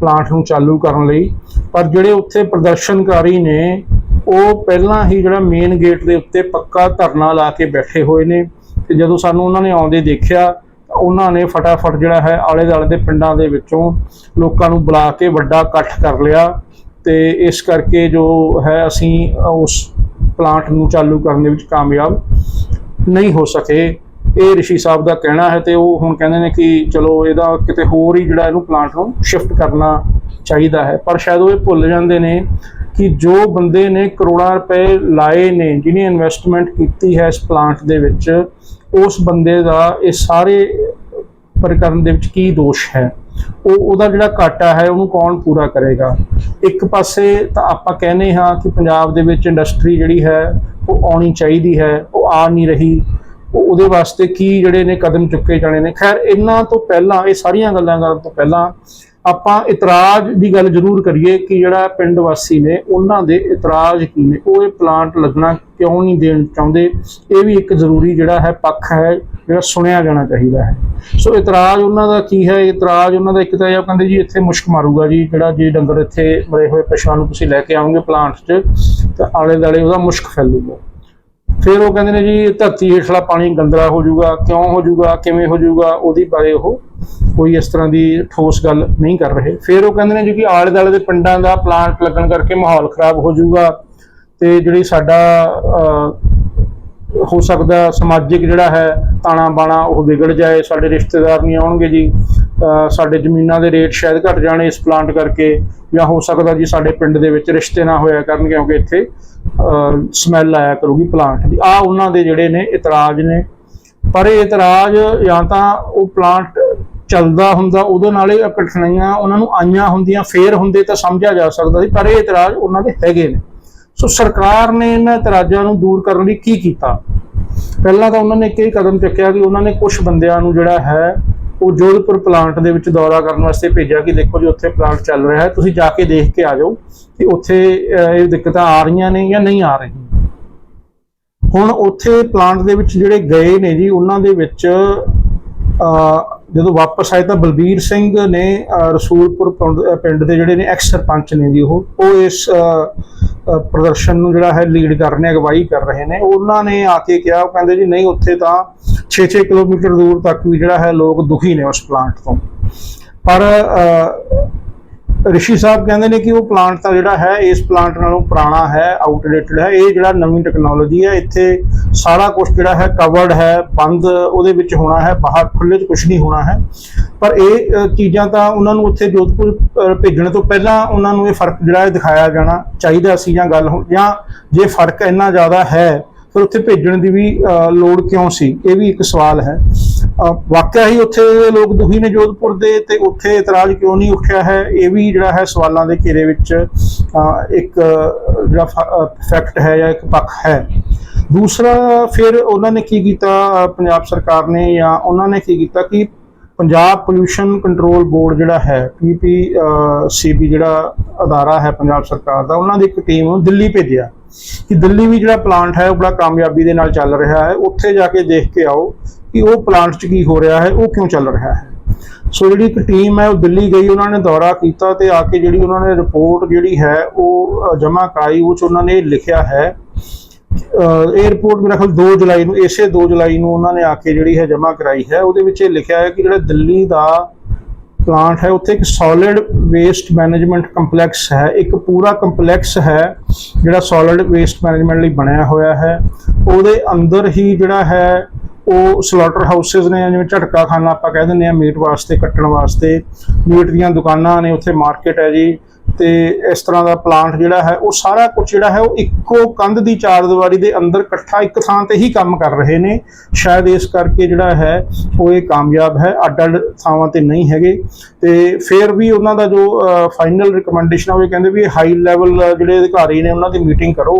ਪਲਾਂਟ ਨੂੰ ਚਾਲੂ ਕਰਨ ਲਈ। ਪਰ ਜਿਹੜੇ ਉੱਥੇ ਪ੍ਰਦਰਸ਼ਨਕਾਰੀ ਨੇ ਉਹ ਪਹਿਲਾਂ ਹੀ ਜਿਹੜਾ ਮੇਨ ਗੇਟ ਦੇ ਉੱਤੇ ਪੱਕਾ ਧਰਨਾ ਲਾ ਕੇ ਬੈਠੇ ਹੋਏ ਨੇ ਤੇ ਜਦੋਂ ਸਾਨੂੰ ਉਹਨਾਂ ਨੇ ਆਉਂਦੇ ਦੇਖਿਆ ਤਾਂ ਉਹਨਾਂ ਨੇ ਫਟਾਫਟ ਜਿਹੜਾ ਹੈ ਆਲੇ ਦੁਆਲੇ ਦੇ ਪਿੰਡਾਂ ਦੇ ਵਿੱਚੋਂ ਲੋਕਾਂ ਨੂੰ ਬੁਲਾ ਕੇ ਵੱਡਾ ਇਕੱਠ ਕਰ ਲਿਆ ਤੇ ਇਸ ਕਰਕੇ ਜੋ ਹੈ ਅਸੀਂ ਉਸ ਪਲਾਂਟ ਨੂੰ ਚਾਲੂ ਕਰਨ ਦੇ ਵਿੱਚ ਕਾਮਯਾਬ ਨਹੀਂ ਹੋ ਸਕੇ। ਇਹ ਰਿਸ਼ੀ ਸਾਹਿਬ ਦਾ ਕਹਿਣਾ ਹੈ ਤੇ ਉਹ ਹੁਣ ਕਹਿੰਦੇ ਨੇ ਕਿ ਚਲੋ ਇਹਦਾ ਕਿਤੇ ਹੋਰ ਹੀ ਜਿਹੜਾ ਇਹਨੂੰ ਪਲਾਂਟ ਨੂੰ ਸ਼ਿਫਟ ਕਰਨਾ ਚਾਹੀਦਾ ਹੈ। ਪਰ ਸ਼ਾਇਦ ਉਹ ਇਹ ਭੁੱਲ ਜਾਂਦੇ ਨੇ ਕਿ ਜੋ ਬੰਦੇ ਨੇ ਕਰੋੜਾਂ ਰੁਪਏ ਲਾਏ ਨੇ, ਜਿਹਨੇ ਇਨਵੈਸਟਮੈਂਟ ਕੀਤੀ ਹੈ ਇਸ ਪਲਾਂਟ ਦੇ ਵਿੱਚ, ਉਸ ਬੰਦੇ ਦਾ ਇਹ ਸਾਰੇ ਪ੍ਰਕਰਨ ਦੇ ਵਿੱਚ ਕੀ ਦੋਸ਼ ਹੈ? ਉਹ, ਉਹਦਾ ਜਿਹੜਾ ਘਾਟਾ ਹੈ, ਉਹਨੂੰ ਕੌਣ ਪੂਰਾ ਕਰੇਗਾ? ਇੱਕ ਪਾਸੇ ਤਾਂ ਆਪਾਂ ਕਹਿੰਦੇ ਹਾਂ ਕਿ ਪੰਜਾਬ ਦੇ ਵਿੱਚ ਇੰਡਸਟਰੀ ਜਿਹੜੀ ਹੈ, ਉਹ ਆਉਣੀ ਚਾਹੀਦੀ ਹੈ, ਉਹ ਆ ਨਹੀਂ ਰਹੀ। ਉਹਦੇ ਵਾਸਤੇ ਕੀ ਜਿਹੜੇ ਨੇ ਕਦਮ ਚੁੱਕੇ ਜਾਣੇ ਨੇ? ਖੈਰ, ਇਹਨਾਂ ਤੋਂ ਪਹਿਲਾਂ, ਇਹ ਸਾਰੀਆਂ ਗੱਲਾਂ ਕਰਨ ਤੋਂ ਪਹਿਲਾਂ ਆਪਾਂ ਇਤਰਾਜ਼ ਦੀ ਗੱਲ ਜ਼ਰੂਰ ਕਰੀਏ ਕਿ ਜਿਹੜਾ ਪਿੰਡ ਵਾਸੀ ਨੇ, ਉਹਨਾਂ ਦੇ ਇਤਰਾਜ਼ ਕੀ ਨੇ? ਉਹ ਇਹ ਪਲਾਂਟ ਲੱਗਣਾ ਕਿਉਂ ਨਹੀਂ ਦੇਣ ਚਾਹੁੰਦੇ? ਇਹ ਵੀ ਇੱਕ ਜ਼ਰੂਰੀ ਜਿਹੜਾ ਹੈ ਪੱਖ ਹੈ, ਜਿਹੜਾ ਸੁਣਿਆ ਜਾਣਾ ਚਾਹੀਦਾ ਹੈ। ਸੋ ਇਤਰਾਜ਼ ਉਹਨਾਂ ਦਾ ਕੀ ਹੈ? ਇਤਰਾਜ਼ ਉਹਨਾਂ ਦਾ ਇੱਕ ਤਾਂ ਇਹ ਕਹਿੰਦੇ ਜੀ ਇੱਥੇ ਮੁਸ਼ਕ ਮਾਰੂਗਾ ਜੀ, ਜਿਹੜਾ ਜੇ ਡੰਗਰ ਇੱਥੇ ਮਰੇ ਹੋਏ ਪਸ਼ੂਆਂ ਨੂੰ ਤੁਸੀਂ ਲੈ ਕੇ ਆਉਂਗੇ ਪਲਾਂਟ 'ਚ, ਤਾਂ ਆਲੇ ਦਾਲੇ ਉਹਦਾ ਮੁਸ਼ਕ ਫੈਲੂਗਾ। ਫਿਰ ਉਹ ਕਹਿੰਦੇ ਨੇ ਜੀ ਧਰਤੀ ਹੇਠਲਾ ਪਾਣੀ ਗੰਦਲਾ ਹੋ ਜਾਊਗਾ ਕਿਉਂ ਹੋ ਜਾਊਗਾ ਕਿਵੇਂ ਹੋ ਜਾਊਗਾ ਉਹਦੀ ਬਾਰੇ ਉਹ ਕੋਈ ਇਸ ਤਰ੍ਹਾਂ ਦੀ ਠੋਸ ਗੱਲ ਨਹੀਂ ਕਰ ਰਹੇ। ਫਿਰ ਉਹ ਕਹਿੰਦੇ ਨੇ ਜੀ ਕਿ ਆਲੇ ਦਾਲੇ ਦੇ ਪਿੰਡਾਂ ਦਾ ਪਲਾਂਟ ਲੱਗਣ ਕਰਕੇ ਮਾਹੌਲ ਖਰਾਬ ਹੋ ਜਾਊਗਾ ਤੇ ਜਿਹੜੀ ਸਾਡਾ ਅਹ, ਹੋ ਸਕਦਾ ਸਮਾਜਿਕ ਜਿਹੜਾ ਹੈ ਤਾਣਾ ਬਾਣਾ ਉਹ ਵਿਗੜ ਜਾਏ ਸਾਡੇ ਰਿਸ਼ਤੇਦਾਰ ਨਹੀਂ ਆਉਣਗੇ ਜੀ ਅਹ ਸਾਡੇ ਜ਼ਮੀਨਾਂ ਦੇ ਰੇਟ ਸ਼ਾਇਦ ਘਟ ਜਾਣੇ ਇਸ ਪਲਾਂਟ ਕਰਕੇ ਜਾਂ ਹੋ ਸਕਦਾ ਜੀ ਸਾਡੇ ਪਿੰਡ ਦੇ ਵਿੱਚ ਰਿਸ਼ਤੇ ਨਾ ਹੋਇਆ ਕਰਨ ਕਿਉਂਕਿ ਇੱਥੇ ਸਮੈਲ ਆਇਆ ਕਰੂਗੀ ਪਲਾਂਟ ਦੀ। ਆ ਉਹਨਾਂ ਦੇ ਜਿਹੜੇ ਨੇ ਇਤਰਾਜ਼ ਨੇ। ਪਰ ਇਹ ਇਤਰਾਜ਼ ਜਾਂ ਤਾਂ ਉਹ ਪਲਾਂਟ ਚੱਲਦਾ ਹੁੰਦਾ, ਉਹਦੇ ਨਾਲ ਇਹ ਕਠਿਨਾਈਆਂ ਉਹਨਾਂ ਨੂੰ ਆਈਆਂ ਹੁੰਦੀਆਂ, ਫੇਰ ਹੁੰਦੇ ਤਾਂ ਸਮਝਿਆ ਜਾ ਸਕਦਾ ਸੀ, ਪਰ ਇਹ ਇਤਰਾਜ਼ ਉਹਨਾਂ ਦੇ ਹੈਗੇ ਨੇ। ਸੋ ਸਰਕਾਰ ਨੇ ਇਹਨਾਂ ਇਤਰਾਜ਼ਾਂ ਨੂੰ ਦੂਰ ਕਰਨ ਲਈ ਕੀ ਕੀਤਾ? ਪਹਿਲਾਂ ਤਾਂ ਉਹਨਾਂ ਨੇ ਕਈ ਕਦਮ ਚੁੱਕਿਆ ਕਿ ਉਹਨਾਂ ਨੇ ਕੁਝ ਬੰਦਿਆਂ ਨੂੰ ਜਿਹੜਾ ਹੈ ਉਹ ਜੋਧਪੁਰ ਪਲਾਂਟ ਦੇ ਵਿੱਚ ਦੌਰਾ ਕਰਨ ਵਾਸਤੇ ਭੇਜਿਆ ਕਿ ਦੇਖੋ ਜੀ ਉੱਥੇ ਪਲਾਂਟ ਚੱਲ ਰਿਹਾ ਹੈ ਤੁਸੀਂ ਜਾ ਕੇ ਦੇਖ ਕੇ ਆ ਜਾਓ ਕਿ ਉੱਥੇ ਇਹ ਦਿੱਕਤਾਂ ਆ ਰਹੀਆਂ ਨੇ ਜਾਂ ਨਹੀਂ ਆ ਰਹੀਆਂ। ਹੁਣ ਉੱਥੇ ਪਲਾਂਟ ਦੇ ਵਿੱਚ ਜਿਹੜੇ ਗਏ ਨੇ ਜੀ ਉਹਨਾਂ ਦੇ ਵਿੱਚ ਅਹ, ਜਦੋਂ ਵਾਪਸ ਆਏ ਤਾਂ ਬਲਬੀਰ ਸਿੰਘ ਨੇ ਰਸੂਲਪੁਰ ਪਿੰਡ ਦੇ ਜਿਹੜੇ ਨੇ ਐਕਸ ਸਰਪੰਚ ਨੇ ਜੀ ਉਹ ਉਹ ਇਸ ਪ੍ਰਦਰਸ਼ਨ ਨੂੰ ਜਿਹੜਾ ਹੈ ਲੀਡ ਕਰ ਰਹੇ ਨੇ ਅਗਵਾਈ ਕਰ ਰਹੇ ਨੇ। ਉਹਨਾਂ ਨੇ ਆ ਕੇ ਕਿਹਾ ਉਹ ਕਹਿੰਦੇ ਜੀ ਨਹੀਂ ਉੱਥੇ ਤਾਂ 6-6 ਕਿਲੋਮੀਟਰ ਦੂਰ ਤੱਕ ਵੀ ਜਿਹੜਾ ਹੈ ਲੋਕ ਦੁਖੀ ਨੇ ਉਸ ਪਲਾਂਟ ਤੋਂ। ਪਰ ਅਹ, ਰਿਸ਼ੀ ਸਾਹਿਬ ਕਹਿੰਦੇ ਨੇ ਕਿ ਉਹ ਪਲਾਂਟ ਤਾਂ ਜਿਹੜਾ ਹੈ, ਇਸ ਪਲਾਂਟ ਨਾਲੋਂ ਪੁਰਾਣਾ ਹੈ ਆਊਟਡੇਟਡ ਹੈ। ਇਹ ਜਿਹੜਾ ਨਵੀਂ ਟੈਕਨੋਲੋਜੀ ਹੈ, ਇੱਥੇ ਸਾਰਾ ਕੁਝ ਜਿਹੜਾ ਹੈ ਕਵਰਡ ਹੈ, ਬੰਦ ਉਹਦੇ ਵਿੱਚ ਹੋਣਾ ਹੈ, ਬਾਹਰ ਖੁੱਲੇ 'ਚ ਕੁਝ ਨਹੀਂ ਹੋਣਾ ਹੈ। ਪਰ ਇਹ ਚੀਜ਼ਾਂ ਤਾਂ ਉਹਨਾਂ ਨੂੰ ਉੱਥੇ ਜੋਧਪੁਰ ਭੇਜਣ ਤੋਂ ਪਹਿਲਾਂ ਉਹਨਾਂ ਨੂੰ ਇਹ ਫ਼ਰਕ ਜਿਹੜਾ ਹੈ ਦਿਖਾਇਆ ਜਾਣਾ ਚਾਹੀਦਾ ਸੀ ਜਾਂ ਗੱਲ ਹੋ- ਜਾਂ ਜੇ ਫ਼ਰਕ ਇੰਨਾ ਜ਼ਿਆਦਾ ਹੈ ਫਿਰ ਉੱਥੇ ਭੇਜਣ ਦੀ ਵੀ ਲੋੜ ਕਿਉਂ ਸੀ? ਇਹ ਵੀ ਇੱਕ ਸਵਾਲ ਹੈ। ਵਾਕਿਆ ਹੀ ਉੱਥੇ ਲੋਕ ਦੁਖੀ ਨੇ ਜੋਧਪੁਰ ਦੇ ਤੇ ਉੱਥੇ ਇਤਰਾਜ਼ ਕਿਉਂ ਨਹੀਂ ਉੱਠਿਆ ਹੈ? ਇਹ ਵੀ ਜਿਹੜਾ ਹੈ ਸਵਾਲਾਂ ਦੇ ਘੇਰੇ ਵਿੱਚ ਇੱਕ, ਜਿਹੜਾ ਫੈਕਟ ਹੈ ਜਾਂ ਇੱਕ ਪੱਖ ਹੈ। ਦੂਸਰਾ, ਫਿਰ ਉਹਨਾਂ ਨੇ ਕੀ ਕੀਤਾ? ਪੰਜਾਬ ਸਰਕਾਰ ਨੇ ਜਾਂ ਉਹਨਾਂ ਨੇ ਕੀ ਕੀਤਾ ਕਿ ਪੰਜਾਬ ਪੋਲੂਸ਼ਨ ਕੰਟਰੋਲ ਬੋਰਡ ਜਿਹੜਾ ਹੈ ਪੀਪੀ ਸੀਬੀ ਜਿਹੜਾ ਅਦਾਰਾ ਹੈ ਪੰਜਾਬ ਸਰਕਾਰ ਦਾ, ਉਹਨਾਂ ਦੀ ਇੱਕ ਟੀਮ ਨੂੰ ਦਿੱਲੀ ਭੇਜਿਆ। ਕਿ ਦਿੱਲੀ ਵੀ ਜਿਹੜਾ ਪਲਾਂਟ ਹੈ, ਉਹ ਬੜਾ ਕਾਮਯਾਬੀ ਦੇ ਨਾਲ ਚੱਲ ਰਿਹਾ ਹੈ। ਉੱਥੇ ਜਾ ਕੇ ਦੇਖ ਕੇ ਆਓ ਕਿ ਉਹ ਪਲਾਂਟ 'ਚ ਕੀ ਹੋ ਰਿਹਾ ਹੈ, ਉਹ ਕਿਉਂ ਚੱਲ ਰਿਹਾ ਹੈ। ਸੋ ਜਿਹੜੀ ਇੱਕ ਟੀਮ ਹੈ, ਉਹ ਦਿੱਲੀ ਗਈ, ਉਹਨਾਂ ਨੇ ਦੌਰਾ ਕੀਤਾ ਤੇ ਆ ਕੇ ਜਿਹੜੀ ਉਹਨਾਂ ਨੇ ਰਿਪੋਰਟ ਜਿਹੜੀ ਹੈ, ਉਹ ਜਮ੍ਹਾਂ ਕਰਾਈ, ਉਹ 'ਚ ਉਹਨਾਂ ਨੇ ਲਿਖਿਆ ਹੈ। ਅਹ ਇਹ ਰਿਪੋਰਟ ਮੇਰਾ ਖਿਆਲ 2 ਜੁਲਾਈ ਨੂੰ, ਇਸੇ 2 ਜੁਲਾਈ ਨੂੰ ਉਹਨਾਂ ਨੇ ਆ ਕੇ ਜਿਹੜੀ ਹੈ ਜਮ੍ਹਾਂ ਕਰਾਈ ਹੈ। ਉਹਦੇ ਵਿੱਚ ਇਹ ਲਿਖਿਆ ਹੈ ਕਿ ਜਿਹੜਾ ਦਿੱਲੀ ਦਾ ਪਲਾਂਟ ਹੈ, ਉੱਥੇ ਇੱਕ ਸੋਲਿਡ ਵੇਸਟ ਮੈਨੇਜਮੈਂਟ ਕੰਪਲੈਕਸ ਹੈ। ਇੱਕ ਪੂਰਾ ਕੰਪਲੈਕਸ ਹੈ, ਜਿਹੜਾ ਸੋਲਿਡ ਵੇਸਟ ਮੈਨੇਜਮੈਂਟ ਲਈ ਬਣਿਆ ਹੋਇਆ ਹੈ। ਉਹਦੇ ਅੰਦਰ ਹੀ ਜਿਹੜਾ ਹੈ, ਉਹ ਸਲਾਟਰ ਹਾਊਸਸ ਨੇ, ਜਿਵੇਂ ਝਟਕਾ ਖਾਨਾ ਆਪਾਂ ਕਹਿ ਦਿੰਦੇ ਆ ਮੀਟ ਵਾਸਤੇ, ਕੱਟਣ ਵਾਸਤੇ। ਮੀਟ ਦੀਆਂ ਦੁਕਾਨਾਂ ਨੇ, ਉੱਥੇ ਮਾਰਕੀਟ ਹੈ ਜੀ। ਤੇ ਇਸ ਤਰ੍ਹਾਂ ਦਾ ਪਲਾਂਟ ਜਿਹੜਾ ਹੈ, ਉਹ ਸਾਰਾ ਕੁਝ ਜਿਹੜਾ ਹੈ, ਉਹ ਇੱਕੋ ਕੰਧ ਦੀ ਚਾਰ ਦੀਵਾਰੀ ਦੇ ਅੰਦਰ ਇਕੱਠਾ ਇੱਕ ਥਾਂ ਤੇ ਹੀ ਕੰਮ ਕਰ ਰਹੇ ਨੇ। ਸ਼ਾਇਦ ਇਸ ਕਰਕੇ ਜਿਹੜਾ ਹੈ, ਉਹ ਇਹ ਕਾਮਯਾਬ ਹੈ ਅੱਡ ਅੱਡ ਥਾਵਾਂ ਤੇ ਨਹੀਂ ਹੈਗੇ। ਤੇ ਫਿਰ ਵੀ ਉਹਨਾਂ ਦਾ ਜੋ ਫਾਈਨਲ ਰਿਕਮੈਂਡੇਸ਼ਨ ਆ, ਉਹ ਇਹ ਕਹਿੰਦੇ ਵੀ ਹਾਈ ਲੈਵਲ ਜਿਹੜੇ ਅਧਿਕਾਰੀ ਨੇ, ਉਹਨਾਂ ਦੀ ਮੀਟਿੰਗ ਕਰੋ।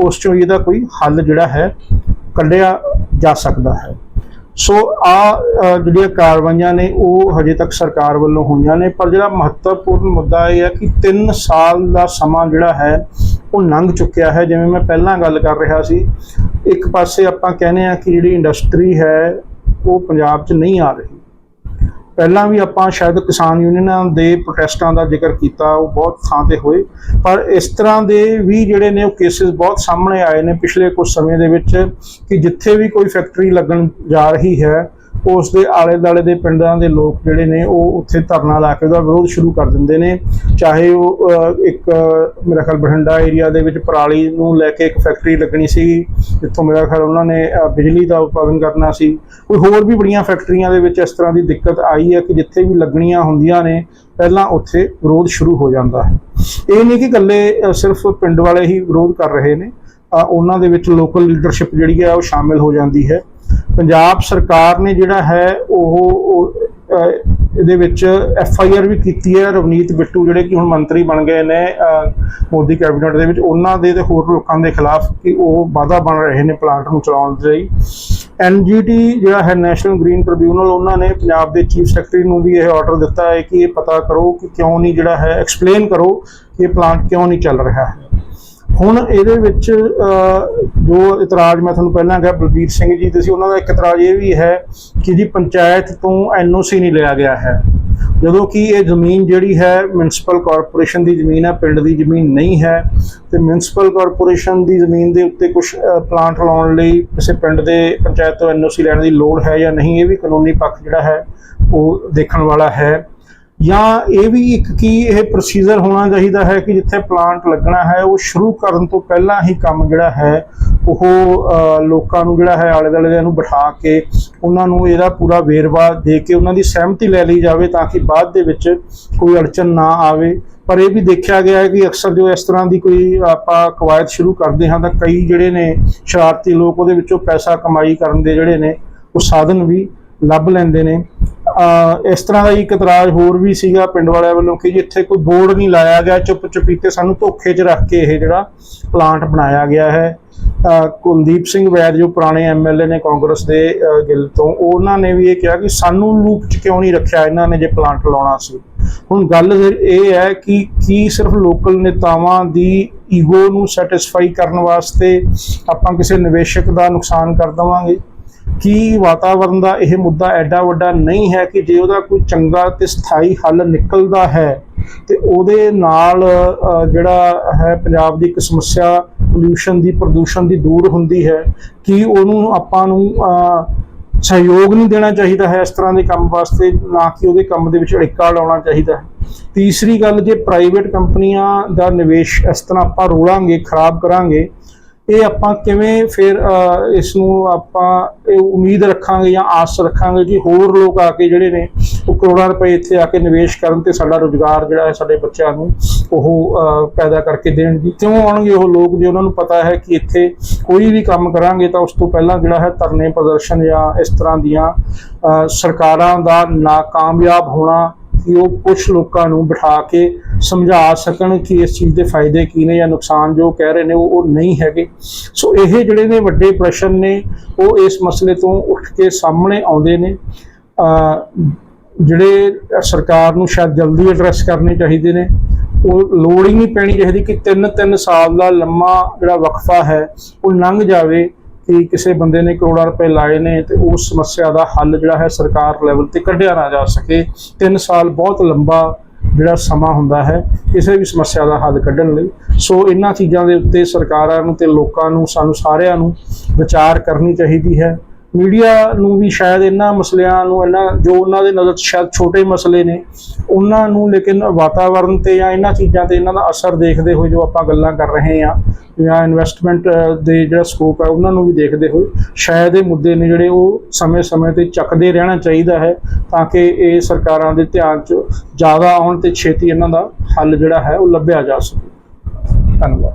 ਉਸ ਚੋਂ ਇਹਦਾ ਕੋਈ ਹੱਲ ਜਿਹੜਾ ਹੈ, ਕੱਢਿਆ ਜਾ ਸਕਦਾ ਹੈ। ਸੋ ਆ ਜਿਹੜੀਆਂ ਕਾਰਵਾਈਆਂ ਨੇ, ਉਹ ਹਜੇ ਤੱਕ ਸਰਕਾਰ ਵੱਲੋਂ ਹੋਈਆਂ ਨੇ, ਪਰ ਜਿਹੜਾ ਮਹੱਤਵਪੂਰਨ ਮੁੱਦਾ ਇਹ ਹੈ ਕਿ 3 ਸਾਲ ਦਾ ਸਮਾਂ ਜਿਹੜਾ ਹੈ, ਉਹ ਲੰਘ ਚੁੱਕਿਆ ਹੈ। ਜਿਵੇਂ ਮੈਂ ਪਹਿਲਾਂ ਗੱਲ ਕਰ ਰਿਹਾ ਸੀ, ਇੱਕ ਪਾਸੇ ਆਪਾਂ ਕਹਿੰਦੇ ਆ ਕਿ ਜਿਹੜੀ ਇੰਡਸਟਰੀ ਹੈ, ਉਹ ਪੰਜਾਬ 'ਚ ਨਹੀਂ ਆ ਰਹੀ। ਪਹਿਲਾਂ ਵੀ ਆਪਾਂ ਸ਼ਾਇਦ ਕਿਸਾਨ ਯੂਨੀਅਨਾਂ ਦੇ ਪ੍ਰੋਟੈਸਟਾਂ ਦਾ ਜ਼ਿਕਰ ਕੀਤਾ, ਉਹ ਬਹੁਤ ਥਾਂ ਤੇ ਹੋਏ। ਪਰ ਇਸ ਤਰ੍ਹਾਂ ਦੇ ਵੀ ਜਿਹੜੇ ਨੇ ਉਹ ਕੇਸਿਸ ਬਹੁਤ ਸਾਹਮਣੇ ਆਏ ਨੇ ਪਿਛਲੇ ਕੁਝ ਸਮੇਂ ਦੇ ਵਿੱਚ ਕਿ ਜਿੱਥੇ ਵੀ ਕੋਈ ਫੈਕਟਰੀ ਲੱਗਣ ਜਾ ਰਹੀ ਹੈ ਉਸ ਦੇ ਆਲੇ ਦਾਲੇ ਦੇ ਪਿੰਡਾਂ ਦੇ ਲੋਕ ਜਿਹੜੇ ਨੇ, ਉਹ ਉੱਥੇ ਧਰਨਾ ਲਾ ਕੇ ਉਹਦਾ ਵਿਰੋਧ ਸ਼ੁਰੂ ਕਰ ਦਿੰਦੇ ਨੇ। ਚਾਹੇ ਉਹ ਇੱਕ, ਮੇਰਾ ਖਿਆਲ ਬਠਿੰਡਾ ਏਰੀਆ ਦੇ ਵਿੱਚ ਪਰਾਲੀ ਨੂੰ ਲੈ ਕੇ ਇੱਕ ਫੈਕਟਰੀ ਲੱਗਣੀ ਸੀ, ਜਿੱਥੋਂ ਮੇਰਾ ਖਿਆਲ ਉਹਨਾਂ ਨੇ ਬਿਜਲੀ ਦਾ ਉਤਪਾਦਨ ਕਰਨਾ ਸੀ। ਕੋਈ ਹੋਰ ਵੀ ਬੜੀਆਂ ਫੈਕਟਰੀਆਂ ਦੇ ਵਿੱਚ ਇਸ ਤਰ੍ਹਾਂ ਦੀ ਦਿੱਕਤ ਆਈ ਹੈ ਕਿ ਜਿੱਥੇ ਵੀ ਲੱਗਣੀਆਂ ਹੁੰਦੀਆਂ ਨੇ, ਪਹਿਲਾਂ ਉੱਥੇ ਵਿਰੋਧ ਸ਼ੁਰੂ ਹੋ ਜਾਂਦਾ ਹੈ। ਇਹ ਨਹੀਂ ਕਿ ਇਕੱਲੇ ਸਿਰਫ ਪਿੰਡ ਵਾਲੇ ਹੀ ਵਿਰੋਧ ਕਰ ਰਹੇ ਨੇ। ਉਹਨਾਂ ਦੇ ਵਿੱਚ ਲੋਕਲ ਲੀਡਰਸ਼ਿਪ ਜਿਹੜੀ ਹੈ, ਉਹ ਸ਼ਾਮਿਲ ਹੋ ਜਾਂਦੀ ਹੈ। ਪੰਜਾਬ ਸਰਕਾਰ ਨੇ ਜਿਹੜਾ ਹੈ ਉਹ ਇਹਦੇ ਵਿੱਚ ਐਫ ਆਈ ਆਰ ਵੀ ਕੀਤੀ ਹੈ। ਰਵਨੀਤ ਬਿੱਟੂ ਜਿਹੜੇ ਕਿ ਹੁਣ ਮੰਤਰੀ ਬਣ ਗਏ ਨੇ ਮੋਦੀ ਕੈਬਨਿਟ ਦੇ ਵਿੱਚ, ਉਹਨਾਂ ਦੇ ਤੇ ਹੋਰ ਲੋਕਾਂ ਦੇ ਖਿਲਾਫ ਕਿ ਉਹ ਵਾਧਾ ਬਣ ਰਹੇ ਨੇ ਪਲਾਂਟ ਨੂੰ ਚਲਾਉਣ ਦੇ ਲਈ। ਐਨਜੀਟੀ ਜਿਹੜਾ ਹੈ, ਨੈਸ਼ਨਲ ਗ੍ਰੀਨ ਟ੍ਰਿਬਿਊਨਲ, ਉਹਨਾਂ ਨੇ ਪੰਜਾਬ ਦੇ ਚੀਫ ਸੈਕਟਰੀ ਨੂੰ ਵੀ ਇਹ ਆਰਡਰ ਦਿੱਤਾ ਹੈ ਕਿ ਇਹ ਪਤਾ ਕਰੋ ਕਿ ਕਿਉਂ ਨਹੀਂ ਜਿਹੜਾ ਹੈ, ਐਕਸਪਲੇਨ ਕਰੋ ਕਿ ਇਹ ਪਲਾਂਟ ਕਿਉਂ ਨਹੀਂ ਚੱਲ ਰਿਹਾ ਹੈ। ਹੁਣ ਇਹਦੇ ਵਿੱਚ ਜੋ ਇਤਰਾਜ਼ ਮੈਂ ਤੁਹਾਨੂੰ ਪਹਿਲਾਂ ਕਿਹਾ, ਬਲਬੀਰ ਸਿੰਘ ਜੀ ਤੇ ਸੀ ਉਹਨਾਂ ਦਾ ਇੱਕ ਇਤਰਾਜ਼ ਇਹ ਵੀ ਹੈ ਕਿ ਜੀ ਪੰਚਾਇਤ ਤੋਂ ਐਨਓਸੀ ਨਹੀਂ ਲਿਆ ਗਿਆ ਹੈ। ਜਦੋਂ ਕਿ ਇਹ ਜ਼ਮੀਨ ਜਿਹੜੀ ਹੈ ਮਿਊਨਿਸਪਲ ਕਾਰਪੋਰੇਸ਼ਨ ਦੀ ਜ਼ਮੀਨ ਹੈ, ਪਿੰਡ ਦੀ ਜ਼ਮੀਨ ਨਹੀਂ ਹੈ, ਤੇ ਮਿਊਨਿਸਪਲ ਕਾਰਪੋਰੇਸ਼ਨ ਦੀ ਜ਼ਮੀਨ ਦੇ ਉੱਤੇ ਕੁਝ ਪਲਾਂਟ ਲਾਉਣ ਲਈ ਕਿਸੇ ਪਿੰਡ ਦੇ ਪੰਚਾਇਤ ਤੋਂ ਐਨਓਸੀ ਲੈਣ ਦੀ ਲੋੜ ਹੈ ਜਾਂ ਨਹੀਂ, ਇਹ ਵੀ ਕਾਨੂੰਨੀ ਪੱਖ ਜਿਹੜਾ ਹੈ, ਉਹ ਦੇਖਣ ਵਾਲਾ ਹੈ। ਜਾਂ ਇਹ ਵੀ ਇੱਕ ਕੀ ਇਹ ਪ੍ਰੋਸੀਜਰ ਹੋਣਾ ਚਾਹੀਦਾ ਹੈ ਕਿ ਜਿੱਥੇ ਪਲਾਂਟ ਲੱਗਣਾ ਹੈ, ਉਹ ਸ਼ੁਰੂ ਕਰਨ ਤੋਂ ਪਹਿਲਾਂ ਹੀ ਕੰਮ ਜਿਹੜਾ ਹੈ, ਉਹ ਲੋਕਾਂ ਨੂੰ ਜਿਹੜਾ ਹੈ ਆਲੇ ਦੁਆਲੇ ਨੂੰ ਬਿਠਾ ਕੇ ਉਹਨਾਂ ਨੂੰ ਇਹਦਾ ਪੂਰਾ ਵੇਰਵਾ ਦੇ ਕੇ ਉਹਨਾਂ ਦੀ ਸਹਿਮਤੀ ਲੈ ਲਈ ਜਾਵੇ ਤਾਂ ਕਿ ਬਾਅਦ ਦੇ ਵਿੱਚ ਕੋਈ ਅੜਚਨ ਨਾ ਆਵੇ। ਪਰ ਇਹ ਵੀ ਦੇਖਿਆ ਗਿਆ ਹੈ ਕਿ ਅਕਸਰ ਜੋ ਇਸ ਤਰ੍ਹਾਂ ਦੀ ਕੋਈ ਆਪਾਂ ਕਵਾਇਦ ਸ਼ੁਰੂ ਕਰਦੇ ਹਾਂ ਤਾਂ ਕਈ ਜਿਹੜੇ ਨੇ ਸ਼ਰਾਰਤੀ ਲੋਕ ਉਹਦੇ ਵਿੱਚੋਂ ਪੈਸਾ ਕਮਾਈ ਕਰਨ ਦੇ ਜਿਹੜੇ ਨੇ, ਉਹ ਸਾਧਨ ਵੀ ਲੱਭ ਲੈਂਦੇ ਨੇ। ਇਸ ਤਰ੍ਹਾਂ ਦਾ ਇੱਕ ਇਤਰਾਜ਼ ਹੋਰ ਵੀ ਸੀਗਾ ਪਿੰਡ ਵਾਲਿਆਂ ਵੱਲੋਂ ਕਿ ਜੀ ਇੱਥੇ ਕੋਈ ਬੋਰਡ ਨਹੀਂ ਲਾਇਆ ਗਿਆ ਚੁੱਪ ਚੁਪੀਤੇ ਸਾਨੂੰ ਧੋਖੇ 'ਚ ਰੱਖ ਕੇ ਇਹ ਜਿਹੜਾ ਪਲਾਂਟ ਬਣਾਇਆ ਗਿਆ ਹੈ। ਕੁਲਦੀਪ ਸਿੰਘ ਵੈਦ, ਜੋ ਪੁਰਾਣੇ ਐਮਐਲਏ ਨੇ ਕਾਂਗਰਸ ਦੇ, ਅਹ ਗਿੱਲ ਤੋਂ, ਉਹਨਾਂ ਨੇ ਵੀ ਇਹ ਕਿਹਾ ਕਿ ਸਾਨੂੰ ਲੂਪ 'ਚ ਕਿਉਂ ਨਹੀਂ ਰੱਖਿਆ ਇਹਨਾਂ ਨੇ ਜੇ ਪਲਾਂਟ ਲਾਉਣਾ ਸੀ। ਹੁਣ ਗੱਲ ਇਹ ਹੈ ਕਿ ਕੀ ਸਿਰਫ ਲੋਕਲ ਨੇਤਾਵਾਂ ਦੀ ਈਗੋ ਨੂੰ ਸੈਟੀਸਫਾਈ ਕਰਨ ਵਾਸਤੇ ਆਪਾਂ ਕਿਸੇ ਨਿਵੇਸ਼ਕ ਦਾ ਨੁਕਸਾਨ ਕਰ ਦਵਾਂਗੇ? ਕੀ ਵਾਤਾਵਰਣ ਦਾ ਇਹ ਮੁੱਦਾ ਐਡਾ ਵੱਡਾ ਨਹੀਂ ਹੈ ਕਿ ਜੇ ਉਹਦਾ ਕੋਈ ਚੰਗਾ ਤੇ ਸਥਾਈ ਹੱਲ ਨਿਕਲਦਾ ਹੈ, ਤੇ ਉਹਦੇ ਨਾਲ ਜਿਹੜਾ ਹੈ ਪੰਜਾਬ ਦੀ ਇੱਕ ਸਮੱਸਿਆ ਪੋਲਿਊਸ਼ਨ ਦੀ, ਪ੍ਰਦੂਸ਼ਣ ਦੀ ਦੂਰ ਹੁੰਦੀ ਹੈ, ਕੀ ਉਹਨੂੰ ਆਪਾਂ ਨੂੰ ਸਹਿਯੋਗ ਨਹੀਂ ਦੇਣਾ ਚਾਹੀਦਾ ਹੈ ਇਸ ਤਰ੍ਹਾਂ ਦੇ ਕੰਮ ਵਾਸਤੇ, ਨਾ ਕਿ ਉਹਦੇ ਕੰਮ ਦੇ ਵਿੱਚ ਅੜਿੱਕਾ ਲਾਉਣਾ ਚਾਹੀਦਾ ਹੈ? ਤੀਸਰੀ ਗੱਲ, ਜੇ ਪ੍ਰਾਈਵੇਟ ਕੰਪਨੀਆਂ ਦਾ ਨਿਵੇਸ਼ ਇਸ ਤਰ੍ਹਾਂ ਆਪਾਂ ਰੋਲਾਂਗੇ, ਖਰਾਬ ਕਰਾਂਗੇ ਇਹ ਆਪਾਂ ਕਿਵੇਂ ਫਿਰ ਅ, ਇਸ ਨੂੰ ਆਪਾਂ ਇਹ ਉਮੀਦ ਰੱਖਾਂਗੇ ਜਾਂ ਆਸ ਰੱਖਾਂਗੇ ਕਿ ਹੋਰ ਲੋਕ ਆ ਕੇ ਜਿਹੜੇ ਨੇ ਉਹ ਕਰੋੜਾਂ ਰੁਪਏ ਇੱਥੇ ਆ ਕੇ ਨਿਵੇਸ਼ ਕਰਨ ਤੇ ਸਾਡਾ ਰੋਜ਼ਗਾਰ ਜਿਹੜਾ ਹੈ ਸਾਡੇ ਬੱਚਿਆਂ ਨੂੰ ਉਹ ਪੈਦਾ ਕਰਕੇ ਦੇਣ ਜੀ। ਕਿਉਂ ਆਉਣਗੇ ਉਹ ਲੋਕ ਜੇ ਉਹਨਾਂ ਨੂੰ ਪਤਾ ਹੈ ਕਿ ਇੱਥੇ ਕੋਈ ਵੀ ਕੰਮ ਕਰਾਂਗੇ ਤਾਂ ਉਸ ਤੋਂ ਪਹਿਲਾਂ ਜਿਹੜਾ ਹੈ ਧਰਨੇ ਪ੍ਰਦਰਸ਼ਨ ਜਾਂ ਇਸ ਤਰ੍ਹਾਂ ਦੀਆਂ ਅ, ਸਰਕਾਰਾਂ ਦਾ ਨਾਕਾਮਯਾਬ ਹੋਣਾ ਕਿ ਉਹ ਕੁਝ ਲੋਕਾਂ ਨੂੰ ਬਿਠਾ ਕੇ ਸਮਝਾ ਸਕਣ ਕਿ ਇਸ ਚੀਜ਼ ਦੇ ਫਾਇਦੇ ਕੀ ਨੇ ਜਾਂ ਨੁਕਸਾਨ ਜੋ ਕਹਿ ਰਹੇ ਨੇ, ਉਹ ਉਹ ਨਹੀਂ ਹੈਗੇ। ਸੋ ਇਹ ਜਿਹੜੇ ਨੇ ਵੱਡੇ ਪ੍ਰਸ਼ਨ ਨੇ, ਉਹ ਇਸ ਮਸਲੇ ਤੋਂ ਉੱਠ ਕੇ ਸਾਹਮਣੇ ਆਉਂਦੇ ਨੇ। ਜਿਹੜੇ ਸਰਕਾਰ ਨੂੰ ਸ਼ਾਇਦ ਜਲਦੀ ਐਡਰੈਸ ਕਰਨੇ ਚਾਹੀਦੇ ਨੇ। ਉਹ ਲੋੜ ਹੀ ਨਹੀਂ ਪੈਣੀ ਚਾਹੀਦੀ ਕਿ ਤਿੰਨ ਤਿੰਨ ਸਾਲ ਦਾ ਲੰਮਾ ਜਿਹੜਾ ਵਕਫਾ ਹੈ, ਉਹ ਲੰਘ ਜਾਵੇ। ਕਿ ਕਿਸੇ ਬੰਦੇ ਨੇ ਕਰੋੜਾਂ ਰੁਪਏ ਲਾਏ ਨੇ ਤੇ ਉਸ ਸਮੱਸਿਆ ਦਾ ਹੱਲ ਜਿਹੜਾ ਹੈ ਸਰਕਾਰ ਲੈਵਲ ਤੇ ਕੱਢਿਆ ਨਾ ਜਾ ਸਕੇ। 3 ਸਾਲ ਬਹੁਤ ਲੰਬਾ ਜਿਹੜਾ ਸਮਾਂ ਹੁੰਦਾ ਹੈ ਕਿਸੇ ਵੀ ਸਮੱਸਿਆ ਦਾ ਹੱਲ ਕੱਢਣ ਲਈ। ਸੋ ਇਹਨਾਂ ਚੀਜ਼ਾਂ ਦੇ ਉੱਤੇ ਸਰਕਾਰਾਂ ਨੂੰ ਤੇ ਲੋਕਾਂ ਨੂੰ, ਸਾਨੂੰ ਸਾਰਿਆਂ ਨੂੰ ਵਿਚਾਰ ਕਰਨੀ ਚਾਹੀਦੀ ਹੈ। ਮੀਡੀਆ ਨੂੰ ਵੀ ਸ਼ਾਇਦ ਇਹਨਾਂ ਮਸਲਿਆਂ ਨੂੰ, ਇਹਨਾਂ ਜੋ ਉਹਨਾਂ ਦੇ ਨਜ਼ਰ 'ਚ ਸ਼ਾਇਦ ਛੋਟੇ ਮਸਲੇ ਨੇ, ਉਹਨਾਂ ਨੂੰ ਲੇਕਿਨ ਵਾਤਾਵਰਣ ਤੇ ਜਾਂ ਇਹਨਾਂ ਚੀਜ਼ਾਂ ਤੇ ਇਹਨਾਂ ਦਾ ਅਸਰ ਦੇਖਦੇ ਹੋਏ ਜੋ ਆਪਾਂ ਗੱਲਾਂ ਕਰ ਰਹੇ ਹਾਂ ਜਾਂ ਇਨਵੈਸਟਮੈਂਟ ਦੇ ਜਿਹੜਾ ਸਕੋਪ ਹੈ ਉਹਨਾਂ ਨੂੰ ਵੀ ਦੇਖਦੇ ਹੋਏ ਸ਼ਾਇਦ ਇਹ ਮੁੱਦੇ ਨੇ ਜਿਹੜੇ ਉਹ ਸਮੇਂ-ਸਮੇਂ ਤੇ ਚੱਕਦੇ ਰਹਿਣਾ ਚਾਹੀਦਾ ਹੈ ਤਾਂ ਕਿ ਇਹ ਸਰਕਾਰਾਂ ਦੇ ਧਿਆਨ 'ਚ ਜ਼ਿਆਦਾ ਆਉਣ ਤੇ ਛੇਤੀ ਇਹਨਾਂ ਦਾ ਹੱਲ ਜਿਹੜਾ ਹੈ ਉਹ ਲੱਭਿਆ ਜਾ ਸਕੇ। ਧੰਨਵਾਦ।